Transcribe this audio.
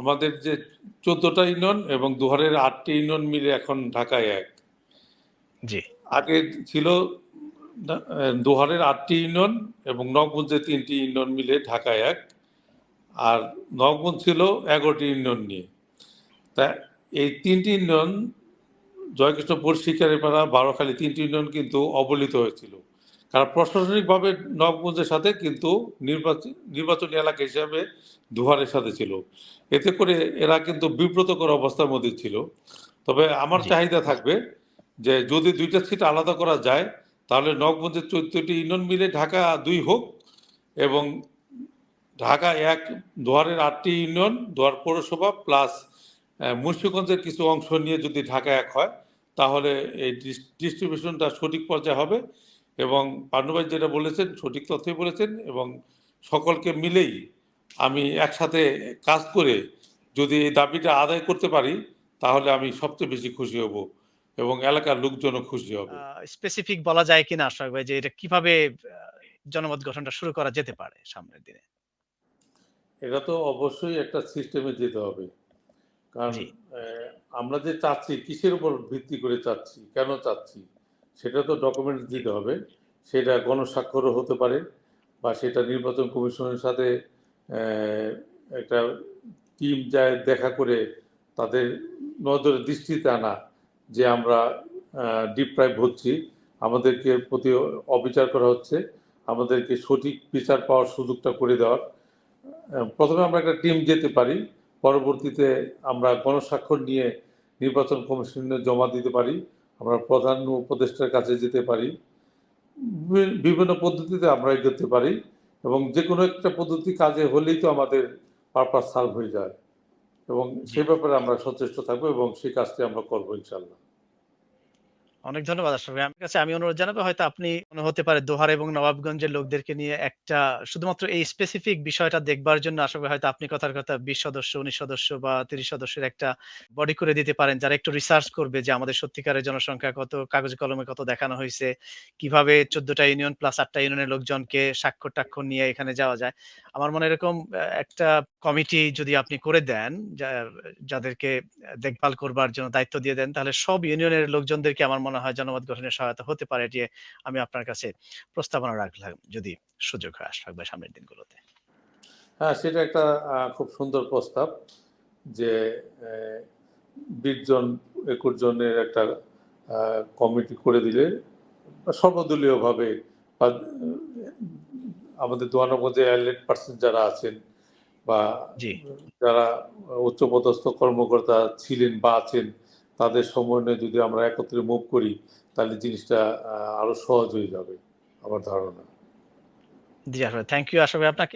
আমাদের যে চোদ্দটা ইউনিয়ন এবং দুহারের আটটি ইউনিয়ন মিলে এখন ঢাকায় এক। জি। আগে ছিল দুহারের আটটি ইউনিয়ন এবং নবগঞ্জের তিনটি ইউনিয়ন মিলে ঢাকায় এক। আর নবগঞ্জ ছিল এগারোটি ইউনিয়ন নিয়ে। তা এই তিনটি ইউনিয়ন জয়কৃষ্ণপুর শিকারিপাড়া বারোখালী তিনটি ইউনিয়ন কিন্তু অবলিত হয়েছিল। কারণ প্রশাসনিকভাবে নবগঞ্জের সাথে কিন্তু নির্বাচন নির্বাচনী এলাকা হিসাবে দুহারের সাথে ছিল। এতে করে এরা কিন্তু বিব্রতকর অবস্থার মধ্যে ছিল। তবে আমার চাহিদা থাকবে যে যদি দুইটা সিট আলাদা করা যায় তাহলে নবগঞ্জের চোদ্দটি ইউনিয়ন মিলে ঢাকা দুই হোক এবং ঢাকা এক দুয়ারের আটটি ইউনিয়ন দুয়ার পৌরসভা প্লাস মুন্সিগঞ্জের কিছু অংশ নিয়ে যদি ঢাকা এক হয় তাহলে এই ডিস্ট্রিবিউশনটা সঠিক পর্যায়ে হবে। এবং পান্ডুভাই যেটা বলেছেন সঠিক তথ্যই বলেছেন এবং সকলকে মিলেই আমি একসাথে কাজ করে যদি এই দাবিটা আদায় করতে পারি তাহলে আমি সবচেয়ে বেশি খুশি হব এবং এলাকার লোকজনও খুশি হবে। স্পেসিফিক বলা যায় কিনা আশরাফ ভাই যে এটা কীভাবে জনমত গঠনটা শুরু করা যেতে পারে সামনের দিনে? এটা তো অবশ্যই একটা সিস্টেমে যেতে হবে। কারণ আমরা যে চাচ্ছি কিসের উপর ভিত্তি করে চাচ্ছি কেন চাচ্ছি? সেটা তো ডকুমেন্ট দিতে হবে। সেটা গণস্বাক্ষরও হতে পারে বা সেটা নির্বাচন কমিশনের সাথে একটা টিম যায় দেখা করে তাদের নজরে দৃষ্টিতে আনা যে আমরা ডিপ্রাইভ হচ্ছি। আমাদেরকে প্রতি অবিচার করা হচ্ছে। আমাদেরকে সঠিক বিচার পাওয়ার সুযোগটা করে দেওয়ার। প্রথমে আমরা একটা টিম যেতে পারি। পরবর্তীতে আমরা গণস্বাক্ষর নিয়ে নির্বাচন কমিশনে জমা দিতে পারি। আমরা প্রধান উপদেষ্টার কাছে যেতে পারি। বিভিন্ন পদ্ধতিতে আমরা এগোতে পারি এবং যে কোনো একটা পদ্ধতি কাজে হলেই তো আমাদের পারপাস সার্ভ হয়ে যায়। এবং সে ব্যাপারে আমরা সচেষ্ট থাকব এবং সেই কাজটি আমরা করব ইনশাল্লাহ অনেক ধন্যবাদ আশরাফ ভাই। আমার কাছে আমি অনুরোধ জানাব, হয়তো আপনি মনে হতে পারে দোহার এবং নবাবগঞ্জের লোকদেরকে নিয়ে একটা শুধুমাত্র এই স্পেসিফিক বিষয়টা দেখবার জন্য আসলে হয়তো আপনি কথার কথা বিশ সদস্য, উনিশ সদস্য বা তিরিশ সদস্যের একটা বডি করে দিতে পারেন, যারা একটু রিসার্চ করবে যে আমাদের সত্যিকারের জনসংখ্যা কত, কাগজ কলমে কত দেখানো হয়েছে, কীভাবে চোদ্দটা ইউনিয়ন প্লাস আটটা ইউনিয়নের লোকজনকে স্বাক্ষর টাক্ষর নিয়ে এখানে যাওয়া যায়। আমার মনে এরকম একটা কমিটি যদি আপনি করে দেন যাদেরকে দেখভাল করবার জন্য দায়িত্ব দিয়ে দেন, তাহলে সব ইউনিয়নের লোকজনদেরকে আমার মনে হয় জনমত গঠনের সহায়তা হতে পারে যে আমি আপনার কাছে প্রস্তাবনা রাখলাম যদি সুযোগ হয় ভাই সামনের দিনগুলোতে হ্যাঁ সেটা একটা খুব সুন্দর প্রস্তাব যে বিশ জন একুশ জনের একটা কমিটি করে দিলে সর্বদলীয়ভাবে বা আমাদের দোয়ানগঞ্জে অ্যালেট পার্সন যারা আছেন বা জি। যারা উচ্চপদস্থ কর্মকর্তা ছিলেন বা আছেন তাদের সমন্বয়ে যদি আমরা একত্রে মুভ করি, তাহলে জিনিসটা আরও সহজ হয়ে যাবে, আমার ধারণা। জি, আসলে। থ্যাংক ইউ ভাই আপনাকে